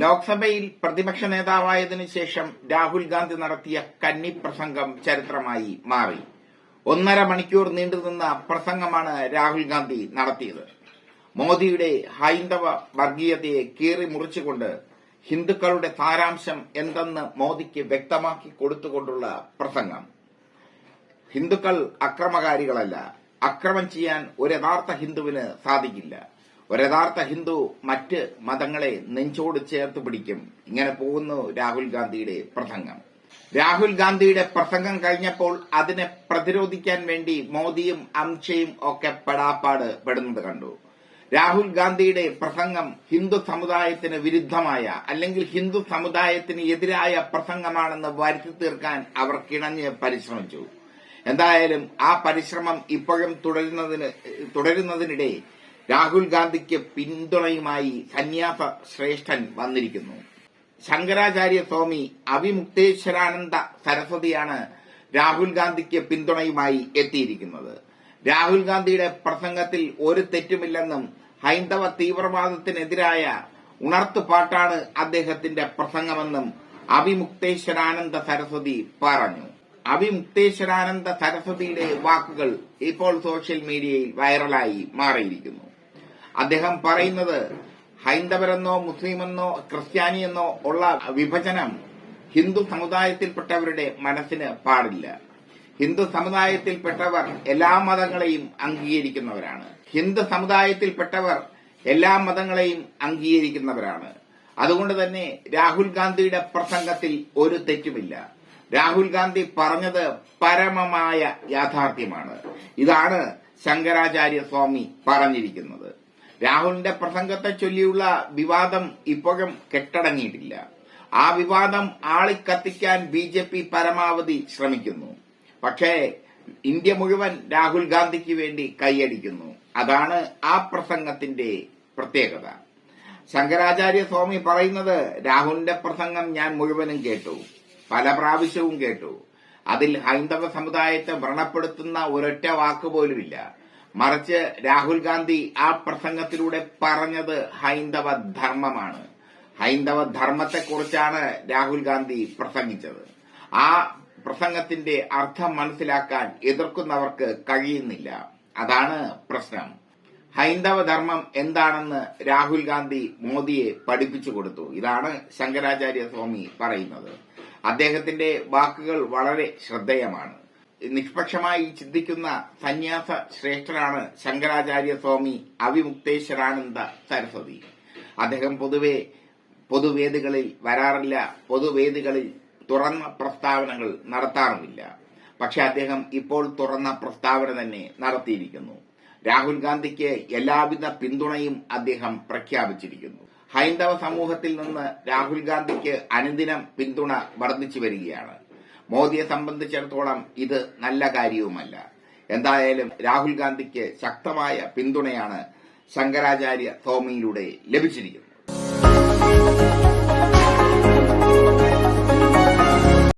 ലോക്സഭയിൽ പ്രതിപക്ഷ നേതാവായതിനു ശേഷം രാഹുൽ ഗാന്ധി നടത്തിയ കന്നി പ്രസംഗം ചരിത്രമായി മാറി. ഒന്നര മണിക്കൂർ നീണ്ടുനിന്ന പ്രസംഗമാണ് രാഹുൽ ഗാന്ധി നടത്തിയത്. മോദിയുടെ ഹൈന്ദവ വർഗീയതയെ കീറി മുറിച്ചുകൊണ്ട് ഹിന്ദുക്കളുടെ സാരാംശം എന്തെന്ന് മോദിക്ക് വ്യക്തമാക്കി കൊടുത്തുകൊണ്ടുള്ള പ്രസംഗം. ഹിന്ദുക്കൾ അക്രമകാരികളല്ല. അക്രമം ചെയ്യാൻ ഒരു യഥാർത്ഥ ഹിന്ദുവിന് സാധിക്കില്ല. ഒരു യഥാർത്ഥ ഹിന്ദു മറ്റ് മതങ്ങളെ നെഞ്ചോട് ചേർത്ത് പിടിക്കും. ഇങ്ങനെ പോകുന്നു രാഹുൽ ഗാന്ധിയുടെ പ്രസംഗം. രാഹുൽ ഗാന്ധിയുടെ പ്രസംഗം കഴിഞ്ഞപ്പോൾ അതിനെ പ്രതിരോധിക്കാൻ വേണ്ടി മോദിയും അമിത്ഷയും ഒക്കെ പെടാപ്പാട് പെടുന്നത് കണ്ടു. രാഹുൽ ഗാന്ധിയുടെ പ്രസംഗം ഹിന്ദു സമുദായത്തിന് വിരുദ്ധമായ അല്ലെങ്കിൽ ഹിന്ദു സമുദായത്തിന് എതിരായ പ്രസംഗമാണെന്ന് വരുത്തി തീർക്കാൻ അവർ കിണഞ്ഞ് പരിശ്രമിച്ചു. എന്തായാലും ആ പരിശ്രമം ഇപ്പോഴും തുടരുന്നതിന് തുടരുന്നതിനിടെ രാഹുൽ ഗാന്ധിക്ക് പിന്തുണയുമായി സന്യാസ ശ്രേഷ്ഠൻ വന്നിരിക്കുന്നു. ശങ്കരാചാര്യ സ്വാമി അവിമുക്തേശ്വരാനന്ദ സരസ്വതിയാണ് രാഹുൽ ഗാന്ധിക്ക് പിന്തുണയുമായി എത്തിയിരിക്കുന്നത്. രാഹുൽ ഗാന്ധിയുടെ പ്രസംഗത്തിൽ ഒരു തെറ്റുമില്ലെന്നും ഹൈന്ദവ തീവ്രവാദത്തിനെതിരായ ഉണർത്തുപാട്ടാണ് അദ്ദേഹത്തിന്റെ പ്രസംഗമെന്നും അവിമുക്തേശ്വരാനന്ദ സരസ്വതി പറഞ്ഞു. അവിമുക്തേശ്വരാനന്ദ സരസ്വതിയുടെ വാക്കുകൾ ഇപ്പോൾ സോഷ്യൽ മീഡിയയിൽ വൈറലായി മാറിയിരിക്കുന്നു. അദ്ദേഹം പറയുന്നത് ഹൈന്ദവരെന്നോ മുസ്ലിമെന്നോ ക്രിസ്ത്യാനിയെന്നോ ഉള്ള വിഭജനം ഹിന്ദു സമുദായത്തിൽപ്പെട്ടവരുടെ മനസ്സിന് പാടില്ല. ഹിന്ദു സമുദായത്തിൽപ്പെട്ടവർ എല്ലാ മതങ്ങളെയും അംഗീകരിക്കുന്നവരാണ്. ഹിന്ദു സമുദായത്തിൽപ്പെട്ടവർ എല്ലാ മതങ്ങളെയും അംഗീകരിക്കുന്നവരാണ്. അതുകൊണ്ട് തന്നെ രാഹുൽ ഗാന്ധിയുടെ പ്രസംഗത്തിൽ ഒരു തെറ്റുമില്ല. രാഹുൽ ഗാന്ധി പറഞ്ഞത് പരമമായ യാഥാർത്ഥ്യമാണ്. ഇതാണ് ശങ്കരാചാര്യ സ്വാമി പറഞ്ഞിരിക്കുന്നത്. രാഹുലിന്റെ പ്രസംഗത്തെ ചൊല്ലിയുള്ള വിവാദം ഇപ്പോഴും കെട്ടടങ്ങിയിട്ടില്ല. ആ വിവാദം ആളിക്കത്തിക്കാൻ ബി ജെ പി പരമാവധി ശ്രമിക്കുന്നു. പക്ഷേ ഇന്ത്യ മുഴുവൻ രാഹുൽ ഗാന്ധിക്ക് വേണ്ടി കൈയടിക്കുന്നു. അതാണ് ആ പ്രസംഗത്തിന്റെ പ്രത്യേകത. ശങ്കരാചാര്യ സ്വാമി പറയുന്നത് രാഹുലിന്റെ പ്രസംഗം ഞാൻ മുഴുവനും കേട്ടു. പല പ്രാവശ്യവും കേട്ടു. അതിൽ ഹൈന്ദവ സമുദായത്തെ വ്രണപ്പെടുത്തുന്ന ഒരൊറ്റ വാക്ക് പോലുമില്ല. മറിച്ച് രാഹുൽ ഗാന്ധി ആ പ്രസംഗത്തിലൂടെ പറഞ്ഞത് ഹൈന്ദവ ധർമ്മമാണ്. ഹൈന്ദവ ധർമ്മത്തെക്കുറിച്ചാണ് രാഹുൽ ഗാന്ധി പ്രസംഗിച്ചത്. ആ പ്രസംഗത്തിന്റെ അർത്ഥം മനസ്സിലാക്കാൻ എതിർക്കുന്നവർക്ക് കഴിയുന്നില്ല. അതാണ് പ്രശ്നം. ഹൈന്ദവ ധർമ്മം എന്താണെന്ന് രാഹുൽ ഗാന്ധി മോദിയെ പഠിപ്പിച്ചു കൊടുത്തു. ഇതാണ് ശങ്കരാചാര്യ സ്വാമി പറയുന്നത്. അദ്ദേഹത്തിന്റെ വാക്കുകൾ വളരെ ശ്രദ്ധേയമാണ്. നിഷ്പക്ഷമായി ചിന്തിക്കുന്ന സന്യാസ ശ്രേഷ്ഠനാണ് ശങ്കരാചാര്യ സ്വാമി അവിമുക്തേശ്വരാനന്ദ സരസ്വതി. അദ്ദേഹം പൊതുവെ പൊതുവേദികളിൽ വരാറില്ല. പൊതുവേദികളിൽ തുറന്ന പ്രസ്താവനകൾ നടത്താറുമില്ല. പക്ഷെ അദ്ദേഹം ഇപ്പോൾ തുറന്ന പ്രസ്താവന തന്നെ നടത്തിയിരിക്കുന്നു. രാഹുൽ ഗാന്ധിക്ക് എല്ലാവിധ പിന്തുണയും അദ്ദേഹം പ്രഖ്യാപിച്ചിരിക്കുന്നു. ഹൈന്ദവ സമൂഹത്തിൽ നിന്ന് രാഹുൽ ഗാന്ധിക്ക് അനുദിനം പിന്തുണ വർദ്ധിച്ചു വരികയാണ്. മോദിയെ സംബന്ധിച്ചിടത്തോളം ഇത് നല്ല കാര്യവുമല്ല. എന്തായാലും രാഹുൽ ഗാന്ധിക്ക് ശക്തമായ പിന്തുണയാണ് ശങ്കരാചാര്യ സ്വാമിയിലൂടെ ലഭിച്ചിരിക്കുന്നത്.